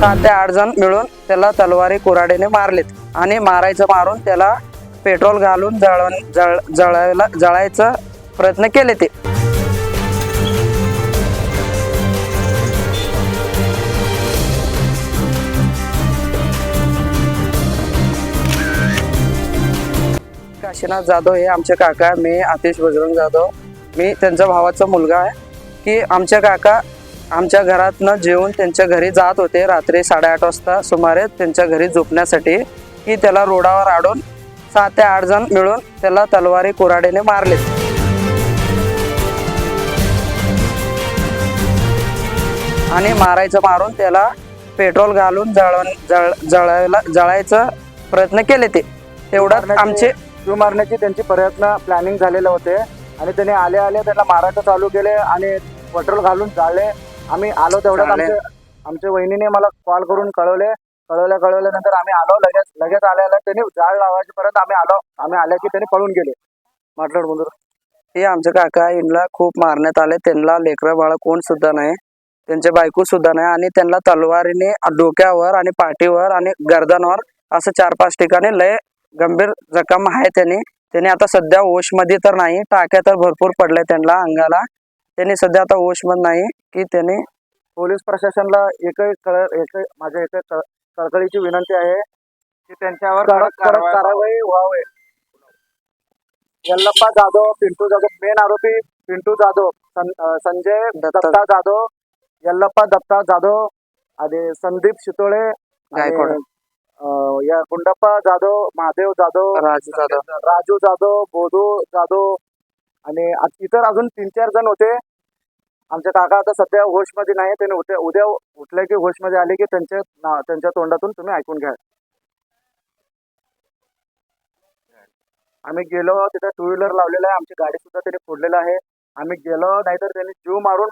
सात ते आठ जण मिळून त्याला तलवारी कुराडीने मारलेत. आणि मारायचं मारून त्याला पेट्रोल घालून जळ जळ जळायला जळायचा प्रयत्न केले ते. काशीनाथ जाधव हे आमचे काका आहे. मी आतिश बजरंग जाधव. मी त्यांच्या भावाचा मुलगा आहे. की आमच्या काका आमच्या घरातनं जेवून त्यांच्या घरी जात होते रात्री साडेआठ वाजता. सुमारे त्यांच्या घरी झोपण्यासाठी की त्याला रोडावर आडून सात ते आठ जण मिळून त्याला तलवारी कुऱ्हाडीने मारले. आणि मारायचं मारून त्याला पेट्रोल घालून जळवून जळ जळायला जळायचं प्रयत्न केले ते. तेवढ्यात आमचे जीव मारण्याचे त्यांचे प्रयत्न प्लॅनिंग झालेले होते. आणि त्याने आले आले त्यांना मारायचं चालू केले आणि पेट्रोल घालून जाळले. आम्ही आलो तेवढ्यात आमच्या वहिनीने मला कॉल करून कळवले. कळवल्या कळवल्यानंतर आम्ही आलो. लगेच लगेच आल्याला त्यांनी जाळ लावायच्यापर्यंत आम्ही आलो. आम्ही आल्या की त्यांनी पळून गेले. म्हटलं बंधू हे आमचे काका यांना खूप मारण्यात आले. त्यांना लेकरं बाळ कोण सुद्धा नाही. त्यांचे बायको सुद्धा नाही. आणि त्यांना तलवारीने डोक्यावर आणि पाठीवर आणि गर्दनवर असं चार पाच ठिकाणी लय गंभीर जखम आहे त्यांनी. त्यांनी आता सध्या ओशमध्ये तर नाही. टाक्या तर भरपूर पडल्या त्यांना अंगाला. त्यांनी सध्या आता मध्ये नाही की त्यांनी पोलीस प्रशासनाला एकही कळ एक माझ्या एक कळकळीची विनंती आहे की त्यांच्यावर कडक कडक कारवाई व्हावे. यल्लप्पा जाधव पिंटू जाधव मेन आरोपी पिंटू जाधव संजय दत्ता- जाधव यल्लप्पा दत्ता जाधव आणि संदीप शितोळे गायकवाड. या गुंडप्पा जाधव महादेव जाधव राजू जाधव. राजू जाधव बोधू जाधव आणि इतर अजून तीन चार जण होते. आमचे काका आता सध्या होशमध्ये नाही त्यांनी उद्या उद्या उठले की होशमध्ये आले की त्यांच्या त्यांच्या तोंडातून तुम्ही ऐकून घ्या. आम्ही गेलो तिथे टू व्हीलर लावलेला आहे आमची गाडी सुद्धा त्यांनी फोडलेलं आहे. आम्ही गेलो नाहीतर त्यांनी जीव मारून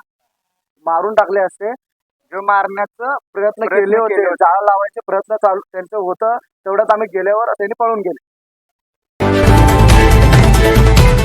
मारून टाकले असते. जीव मारण्याचं प्रयत्न केले होते. केले होते. जाळ लावायचे प्रयत्न चालू त्यांचं होतं तेवढ्यात आम्ही गेल्यावर त्यांनी पळून गेले.